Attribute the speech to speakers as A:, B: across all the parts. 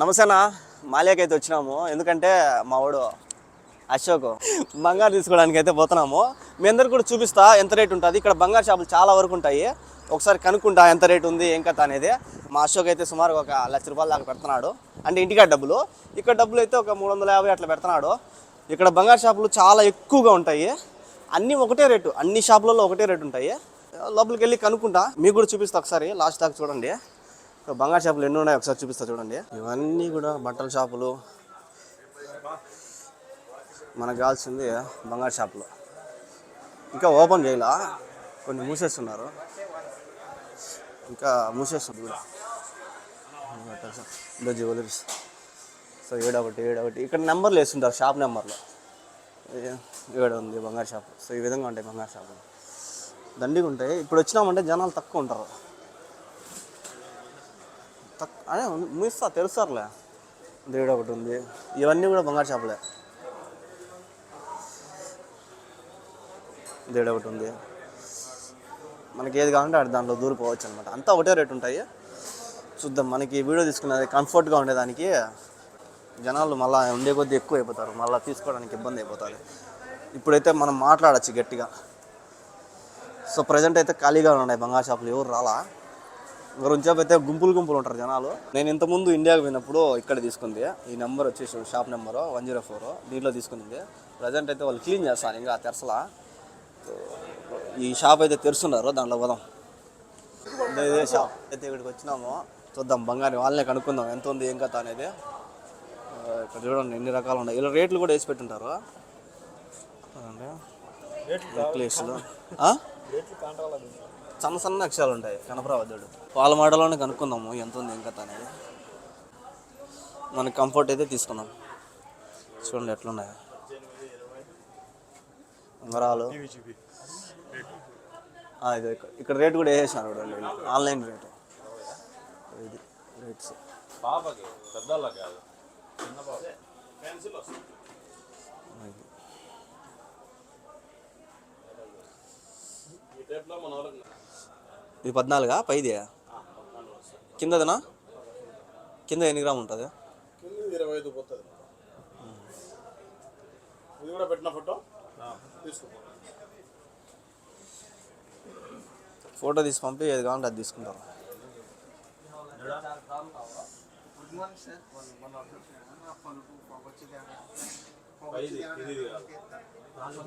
A: నమస్తేనా మాలియాకి అయితే వచ్చినాము. ఎందుకంటే మా వాడు అశోక్. బంగారు తీసుకోవడానికి అయితే పోతున్నాము. మీ అందరికి కూడా చూపిస్తా ఎంత రేట్ ఉంటుంది. ఇక్కడ బంగారు షాపులు చాలా వరకు ఉంటాయి. ఒకసారి కనుక్కుంటా ఎంత రేట్ ఉంది ఏం కథ అనేది. మా అశోక్ అయితే సుమారు ఒక లక్ష రూపాయలు దాకా పెడుతున్నాడు. అంటే ఇంటికాడ డబ్బులు. ఇక్కడ డబ్బులు అయితే ఒక మూడు వందల యాభై అట్లా పెడుతున్నాడు. ఇక్కడ బంగారు షాపులు చాలా ఎక్కువగా ఉంటాయి. అన్నీ ఒకటే రేటు. అన్ని షాపులలో ఒకటే రేటు ఉంటాయి. లోపలికి వెళ్ళి కనుక్కుంటా. మీకు కూడా చూపిస్తా ఒకసారి. లాస్ట్ దాకా చూడండి. బంగారు షాపులు ఎన్ని ఉన్నాయి ఒకసారి చూపిస్తా చూడండి. ఇవన్నీ కూడా బట్టల షాపులు. మనకు కావాల్సింది బంగారు షాపులు. ఇంకా ఓపెన్ చేయాల? కొన్ని మూసేస్తున్నారు. ఇంకా మూసేస్తుంది కూడా. బట్టల షాప్ ఇదో జ్యువెలరీస్. సో ఏడొకటి ఏడొకటి. ఇక్కడ నెంబర్లు వేస్తుంటారు షాప్ నెంబర్లో. ఇక్కడ ఉంది బంగారు షాప్. సో ఈ విధంగా ఉంటాయి బంగారు షాపులు. దండిగా ఉంటాయి. ఇప్పుడు వచ్చినామంటే జనాలు తక్కువ ఉంటారు. అదే ముగిస్తా తెలుస్తారులే. దేవుడు ఒకటి ఉంది. ఇవన్నీ కూడా బంగారు షాపులే. దేవుడు ఒకటి ఉంది. మనకి ఏది కావాలంటే అది దాంట్లో దూరిపోవచ్చు అనమాట అంతా ఒకటే రేట్ ఉంటాయి. చూద్దాం మనకి వీడియో తీసుకున్నది కంఫర్ట్గా ఉండేదానికి జనాలు మళ్ళీ ఉండే కొద్దీ ఎక్కువ అయిపోతారు మళ్ళీ తీసుకోవడానికి ఇబ్బంది అయిపోతుంది ఇప్పుడైతే మనం మాట్లాడచ్చు గట్టిగా. సో ప్రజెంట్ అయితే ఖాళీగా ఉన్నాయి బంగారు షాపులు. ఎవరు రాలా? గురించి అయితే గుంపులు గుంపులు ఉంటారు జనాలు. నేను ఇంతకుముందు ఇండియాకి పోయినప్పుడు ఇక్కడ తీసుకుంది. ఈ నెంబర్ వచ్చేసి shop number one zero four దీంట్లో తీసుకుంది. ప్రజెంట్ అయితే వాళ్ళు క్లీన్ చేస్తాను ఇంకా తెరసలా. ఈ షాప్ అయితే తెరుస్తున్నారు. దాంట్లో పోదాం. ఇదే షాప్ అయితే ఇక్కడికి వచ్చినాము. చూద్దాం. బంగారం వాళ్ళనే కనుక్కుందాం. ఎంత ఉంది ఏం కథ అనేది. ఇక్కడ చూడండి ఎన్ని రకాలు ఉన్నాయి. ఇలా రేట్లు కూడా వేసి పెట్టుంటారు. నెక్లెస్లు? సన్న సన్న అక్షరాలు ఉంటాయి కనపరావద్దుడు. వాళ్ళ మాటలోనే కనుక్కుందాము ఎంత ఉంది ఇంకా అనేది. మనకి కంఫర్ట్ అయితే తీసుకున్నాం చూడండి ఎట్లున్నాయి. ఉంగరాలు. ఇది ఇక్కడ- రేట్ కూడా వేసేసాను చూడండి ఆన్లైన్ రేటు. ఇది రేట్స్.
B: పాపకి పెద్దోళ్ళ కాదు చిన్న పాప పెన్సిల్ ఈ టైప్లో మన
A: ఇది పద్నాలుగా? పైది? కిందదనా? కింద ఎన్ని గ్రాములు ఉంటుంది?
B: కింద ఇరవై ఐదు పోతుంది ఇది కూడా పెట్టిన ఫోటో? తీసుకో.
A: ఫోటో తీసి పంపి ఏది కావాలంటే అది తీసుకుంటారు
B: ఇది ఇది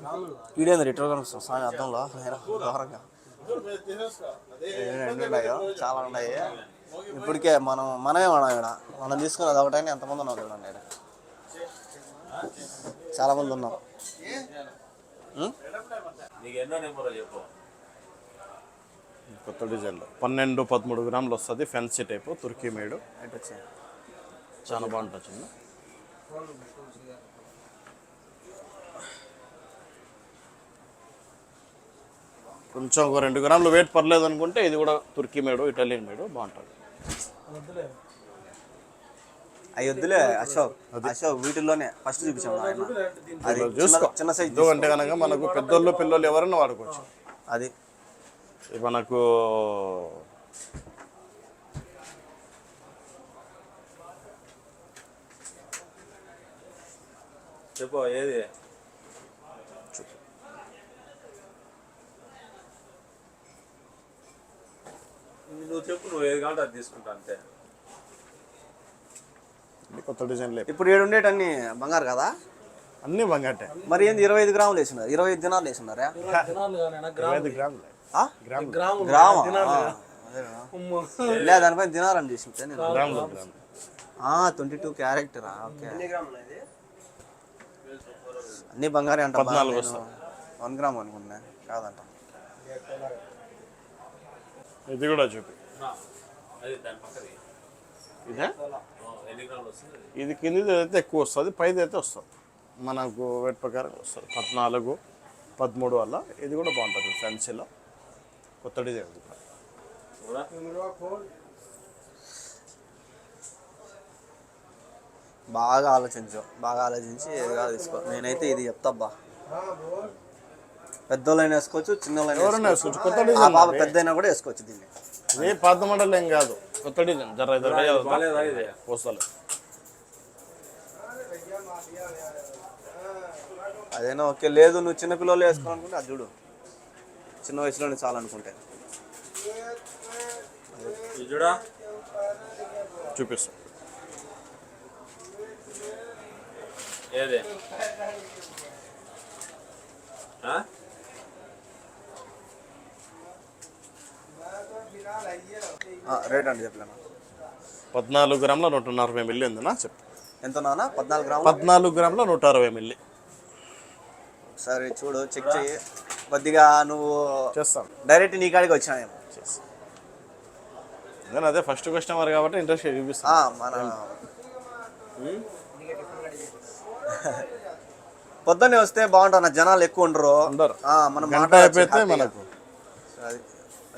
B: కాదు.
A: వీడియో రిటర్న్ స్వామి అర్థంలో? ఘోరంగా ఉన్నాయో. చాలా ఉన్నాయి. ఇప్పటికే మనం మనమే మనం ఇక్కడ. మనం తీసుకున్నది ఒకటైనా ఎంతమంది ఉన్నాం చూడండి ఇక్కడ. చాలా మంది ఉన్నాం
C: కొత్త డిజైన్లో. పన్నెండు పదమూడు గ్రాములు వస్తుంది. Fancy type Turkey made? చాలా బాగుంటుంది. కొంచెం ఒక రెండు గ్రాములు వెయిట్ పర్లేదు అనుకుంటే ఇది కూడా తుర్కీ మేడు ఇటాలియన్ మేడు బాగుంటుంది.
A: అవి వద్దులే అశోక్ అశోక్ వీటిల్లోనే ఫస్ట్ చూపించాము ఆయన. అది
C: చూసుకో.
A: చిన్న- సైజ్
C: అంటే కనుక మనకు పెద్దోళ్ళు పిల్లలు ఎవరైనా వాడుకోవచ్చు.
A: అది.
C: ఇది మనకు
B: చెప్పు ఏది? నువ్వు చెప్పు నువ్వు ఏది కావాలంటే అది తీసుకుంటా అంతే.
C: ఇది కొత్త డిజైన్లే
A: ఇప్పుడు ఏడు ఉండేటన్ని బంగారు కదా?
C: అన్నీ బంగాటే
A: మరి ఏంది ఇరవై ఐదు గ్రాములు వేసినారు? ఇరవై ఐదు దినాలు వేసినారా? గ్రామా? అదేనా? లే దానిపైన నేను.
C: గ్రాములు గ్రాములు
A: ట్వంటీ టూ క్యారెక్టరా ఓకే. అన్ని బంగారే అంట వన్ గ్రామ్ అనుకున్నా కాదంట.
C: ఇది కూడా చూపి. ఇదే? కిందిది అయితే ఎక్కువ వస్తుంది పైది అయితే వస్తుంది మనకు వెయిట్ ప్రకారం వస్తుంది. పద్నాలుగు పదమూడు వల్ల ఇది కూడా బాగుంటుంది ఫెన్సీలో కొత్త డిజైన్
A: బాగా ఆలోచించు. బాగా ఆలోచించి ఏది కాదు తీసుకో. నేనైతే ఇది చెప్తాబ్బా. పెద్దోళ్ళైనా వేసుకోవచ్చు చిన్నోళ్ళైనా వేసుకోవచ్చు.
C: కొత్త
A: పెద్ద కూడా వేసుకోవచ్చు దీన్ని.
C: ఇది పాత మోడల్ ఏం కాదు కొత్త డిజైన్ జర వస్తలే
A: అదేనో ఓకే లేదు నువ్వు చిన్న పిల్లలు వేసుకోవాలనుకుంటే అది చూడు. చిన్న వయసులోనే చాలనుకుంటే
B: ఇది చూడా?
C: చూపిస్తా.
B: ఏది ఆ?
A: ఆ, రేట్ అండి చెప్పలేను
C: పద్నాలుగు గ్రాముల నూట అరవై మిల్లీ ఉందినా చెప్పు.
A: ఎంత నాన్న పద్నాలుగు గ్రాములు?
C: పద్నాలుగు గ్రాముల నూట అరవై మిల్లీ.
A: సరే చూడు చెక్ చెయ్యి. కొద్దిగా నువ్వు
C: చేస్తాను
A: డైరెక్ట్ నీ కాడికి
C: చేస్తాను నేను అదే ఫస్ట్ కస్టమర్ కాబట్టి ఇంట్రెస్ట్
A: ఆ,
C: చూపిస్తాను.
A: మన పొద్దున్నే వస్తే బాగుంటుంది జనాలు ఎక్కువ ఉండరు. మనం మాట్లాడొచ్చు
C: అయిపోతే. మనకు.
A: అది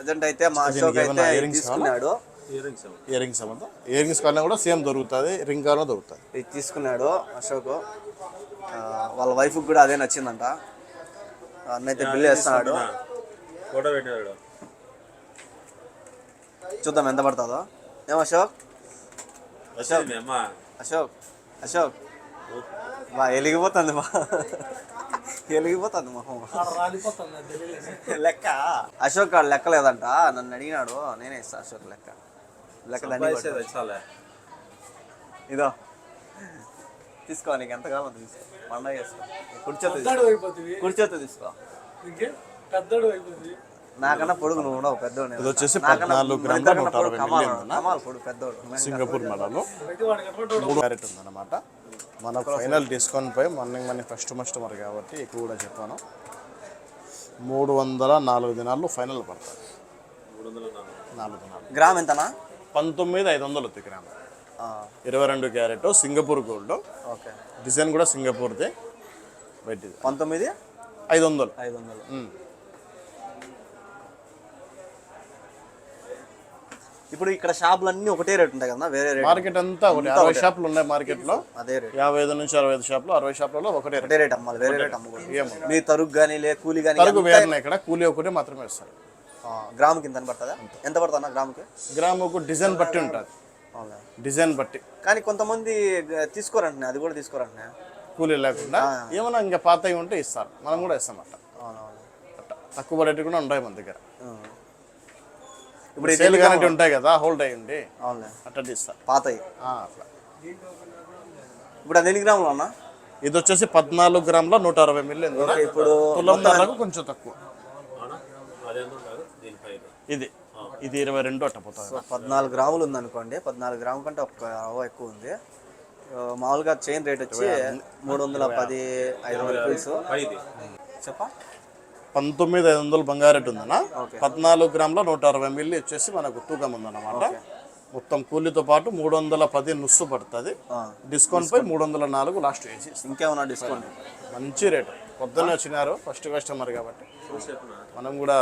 A: ప్రజెంట్ అయితే మా అశోక్ అయితే తీసుకున్నాడు
B: ఇయర్ రింగ్స్ ఏమో.
C: ఇయర్ రింగ్స్ అమ్మంతా ఇయర్ రింగ్స్ కావాలన్నా కూడా సేమ్ దొరుకుతుంది రింగ్ కావాలన్నా దొరుకుతుంది.
A: ఇది తీసుకున్నాడు అశోక్. వాళ్ళ వైఫ్ కూడా అదే నచ్చిందంట. అన్నైతే బిల్ వేస్తున్నాడు
B: ఫోటో పెట్టినాడు
A: చూద్దాం ఎంత పడుతుందో. ఏం అశోక్?
B: అమ్మా.
A: అశోక్ అశోక్. బా వెలిగిపోతుంది బా. వెలిగిపోతుంది మొహం. లెక్క? అశోక్ గారు లెక్క లేదంట. నన్ను అడిగినాడు. నేనే ఇస్తా అశోక్ లెక్క. లెక్క దాన్ని ఇదో. తీసుకో నీకు ఎంత కావాలో తీసుకో. పండగ చేసుకో. కుర్చోతో కుర్చోతో తీసుకో.
D: ఇంకే? పెద్దడు అయిపోతుంది.
A: నాకన్నా పొడుగు నువ్వు ఉండవు పెద్దోడు
C: ఇది వచ్చేసి పద్నాలుగు గ్రాముల నూట
A: పొడుగు
C: అరవై
A: పెద్దోడు.
C: Singapore model. మూడు క్యారెట్ ఉందన్నమాట. మన ఫైనల్ డిస్కౌంట్ పై మార్నింగ్ మన ఫస్ట్ కస్టమర్ కాబట్టి ఎక్కువ కూడా చెప్పాను. మూడు వందల నాలుగు దినాలు ఫైనల్
B: వందల నాలుగు
C: దినాలు.
A: గ్రామ్ ఎంతనా?
C: పంతొమ్మిది ఐదు వందలు ఉంది గ్రామ్. ఇరవై రెండు carat Singapore gold
A: okay.
C: Design కూడా సింగపూర్ది. బయట
A: పంతొమ్మిది?
C: ఐదు వందలు.
A: ఐదు వందలు. ఇప్పుడు ఇక్కడ షాపులు అన్నీ ఒకటే రేట్ ఉంటాయి కదా వేరే రేట్.
C: మార్కెట్ అంతా ఒకటి. అరవై షాపులు ఉన్నాయి మార్కెట్లో.
A: అదే రేట్.
C: యాభై ఐదు నుంచి అరవై ఐదు షాపులు అరవై షాపులలో ఒకటే రేట్.
A: ఒకటే రేట్ అమ్మాలి వేరే రేట్ అమ్మకూడదు మీ తరుగు కానీ లే కూలి కానీ
C: తరుగు వేరున్నాయి ఇక్కడ కూలీ ఒకటి మాత్రమే ఇస్తారు
A: గ్రాముకి ఎంత పడుతుందా? ఎంత పడుతుందా గ్రాముకి?
C: గ్రాముకు డిజైన్ బట్టి ఉంటుంది. డిజైన్ బట్టి.
A: కానీ కొంతమంది గ- తీసుకోరంటున్నా అది కూడా తీసుకోరంటున్నా
C: కూలీ లేకుండా ఏమైనా ఇంకా పాతవి ఉంటే ఇస్తారు. మనం కూడా ఇస్తాం అట్ట. తక్కువ పడేవి కూడా ఉంటాయి మన దగ్గర.
A: ఇప్పుడు ఇది
C: సేల్ కానీ ఉంటాయి కదా హోల్డ్ అయ్యి ఉండి
A: అవునులే.
C: అట్ట ఇస్తారు
A: పాతయి.
C: ఆ, అట్లా.
A: ఇప్పుడు అది ఎన్ని గ్రాములు అన్నా?
C: ఇది వచ్చేసి పద్నాలుగు గ్రాముల నూట అరవై మిల్లీ
A: ఓకే ఇప్పుడు
C: కొంచెం తక్కువ. ఇది. ఇది ఇరవై రెండు అట్ట పోతుంది.
A: పద్నాలుగు గ్రాములు ఉంది అనుకోండి పద్నాలుగు గ్రాముల కంటే ఒక అరవై ఎక్కువ ఉంది. మామూలుగా చైన్ రేట్ వచ్చి మూడు వందల పది ఐదు వందల రూపీస్ చెప్పా?
C: పంతొమ్మిది ఐదు వందలు బంగారెట్ ఉందన్న పద్నాలుగు గ్రాముల నూట అరవై మిల్లీ వచ్చేసి మనకు తూకం ఉందన్నమాట. మొత్తం కూలీతో పాటు మూడు వందల పది నుస్సు పడుతుంది. డిస్కౌంట్ పై మూడు వందల నాలుగు లాస్ట్ వేసి.
A: ఇంకేమన్నా డిస్కౌంట్?
C: మంచి రేటు. పొద్దున్నే వచ్చినారు ఫస్ట్ కస్టమర్ కాబట్టి. మనం కూడా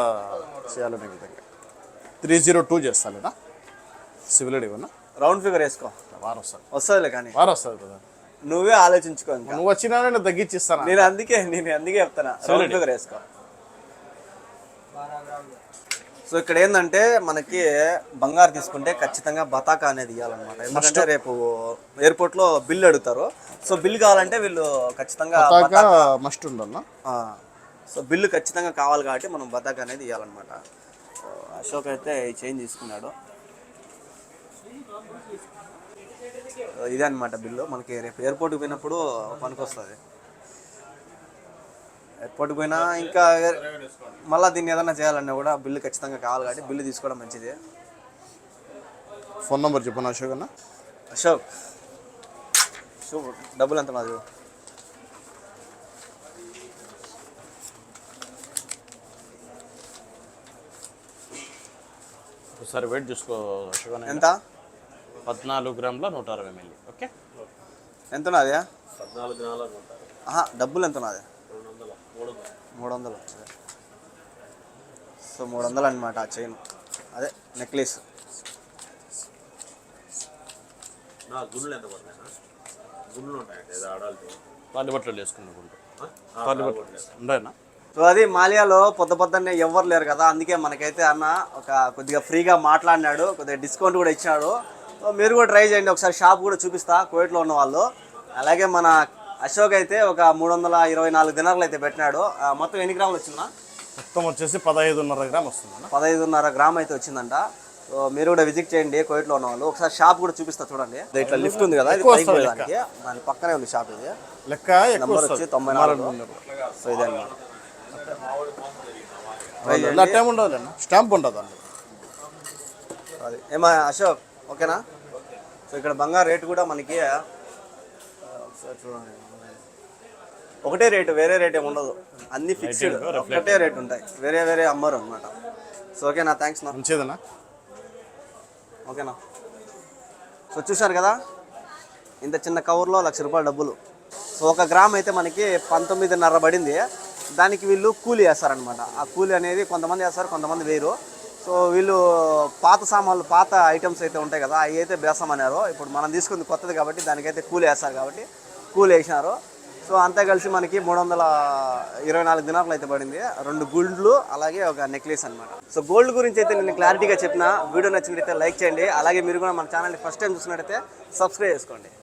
C: చేయాలనే విధంగా. త్రీ జీరో టూ చేస్తాలేనా? సివిల్ ఇవ్వనా
A: రౌండ్ ఫిగర్ వేసుకో.
C: వారం వస్తుంది
A: వస్తుందిలే కానీ.
C: వారం వస్తుంది కదా.
A: నువ్వే ఆలోచించుకో
C: నువ్వు వచ్చినా నేను తగ్గించిస్తాను
A: నేను అందుకే నేను అందుకే చెప్తాను రౌండ్ ఫిగర్ వేసుకో. సో ఇక్కడ ఏంటంటే మనకి బంగారు తీసుకుంటే ఖచ్చితంగా బతాకా అనేది ఇవ్వాలన్నమాట ఎందుకంటే రేపు ఎయిర్పోర్ట్లో బిల్ అడుగుతారు. సో బిల్ కావాలంటే వీళ్ళు ఖచ్చితంగా
C: మస్ట్ ఉండన్నా
A: ఆ, సో బిల్లు ఖచ్చితంగా కావాలి కాబట్టి మనం బతాకా అనేది ఇవ్వాలన్నమాట అశోక్ అయితే ఈ చైన్ తీసుకున్నాడు. ఇదే అనమాట బిల్లు. మనకి రేపు ఎయిర్పోర్ట్కి పోయినప్పుడు పనికి వస్తుంది ఎయిర్పోర్ట్కి పోయినా ఇంకా మళ్ళీ దీన్ని ఏదైనా చేయాలన్నా కూడా బిల్లు ఖచ్చితంగా కావాలి కాబట్టి బిల్లు తీసుకోవడం మంచిది.
C: ఫోన్ నెంబర్ చెప్పను అశోక్ అన్న?
A: అశోక్. షూ డబ్బులు ఎంత నాది?
C: ఒకసారి వెయిట్ చూసుకో అశోక్ అన్న.
A: ఎంత?
C: పద్నాలుగు గ్రాముల నూట అరవై మిల్లీ ఓకే?
A: ఎంత నాది?
B: పద్నాలుగు
A: ఆహా డబ్బులు ఎంత నాది?
B: రెండు వందల మూడు వందలు.
A: మూడు వందలు అదే. సో మూడు వందలు అనమాట ఆ చైన్. అదే నెక్లెస్.
C: వేసుకున్న గుండు
A: సో అది మాలియాలో పొద్దు పొద్దున్నే ఎవ్వరు లేరు కదా అందుకే మనకైతే అన్న ఒక కొద్దిగా ఫ్రీగా మాట్లాడినాడు కొద్దిగా డిస్కౌంట్ కూడా ఇచ్చాడు సో మీరు కూడా ట్రై చేయండి ఒకసారి షాప్ కూడా చూపిస్తా కువైట్లో ఉన్న వాళ్ళు. అలాగే మన అశోక్ అయితే ఒక మూడు వందల ఇరవై నాలుగు దినాలు అయితే పెట్టినాడు. మొత్తం ఎన్ని గ్రాములు వచ్చిందా
C: మొత్తం వచ్చేసి పదహైదున్నర గ్రామ్ వస్తుంది
A: పదహైదున్నర గ్రామ్ అయితే వచ్చిందంట. మీరు కూడా విజిట్ చేయండి కోయిట్లో ఉన్న వాళ్ళు. ఒకసారి షాప్ కూడా చూపిస్తా చూడండి. ఇట్లా లిఫ్ట్ ఉంది కదా దాని పక్కనే ఉంది షాప్ ఇది.
C: లెక్క
A: నంబర్ వచ్చి తొంభై నాలుగు. సో ఇదే
C: ఉండదు స్టాంప్ ఉండదు
A: అది. ఏమా అశోక్ ఓకేనా? సో ఇక్కడ బంగారు రేటు కూడా మనకి ఒకసారి చూడండి. ఒకటే రేటు వేరే రేట్ ఏమి ఉండదు. అన్ని ఫిక్స్డ్ ఒకటే రేట్ ఉంటాయి. వేరే వేరే అమ్మరు అనమాట సో ఓకేనా థ్యాంక్స్ నా.
C: మంచిదన్నా
A: ఓకేనా సో చూశారు కదా? ఇంత చిన్న కవర్లో లక్ష రూపాయల డబ్బులు. సో ఒక గ్రామ్ అయితే మనకి పంతొమ్మిదిన్నర పడింది. దానికి వీళ్ళు కూలి వేస్తారనమాట ఆ కూలి అనేది కొంతమంది వేస్తారు కొంతమంది వేయరు. సో వీళ్ళు పాత సామాన్లు పాత ఐటమ్స్ అయితే ఉంటాయి కదా అవి అయితే బేసమన్నారు ఇప్పుడు మనం తీసుకుంది కొత్తది కాబట్టి దానికైతే కూలి వేస్తారు కాబట్టి కూలి వేసినారు. సో అంతా కలిసి మనకి మూడు వందల ఇరవై నాలుగు దినాలు అయితే పడింది. రెండు గుండ్లు అలాగే ఒక నెక్లెస్ అన్నమాట. సో గోల్డ్ గురించి అయితే నేను క్లారిటీగా చెప్పిన. వీడియో నచ్చినట్టయితే లైక్ చేయండి. అలాగే మీరు కూడా మన ఛానల్ని ఫస్ట్ టైం చూసినట్టయితే సబ్స్క్రైబ్ చేసుకోండి.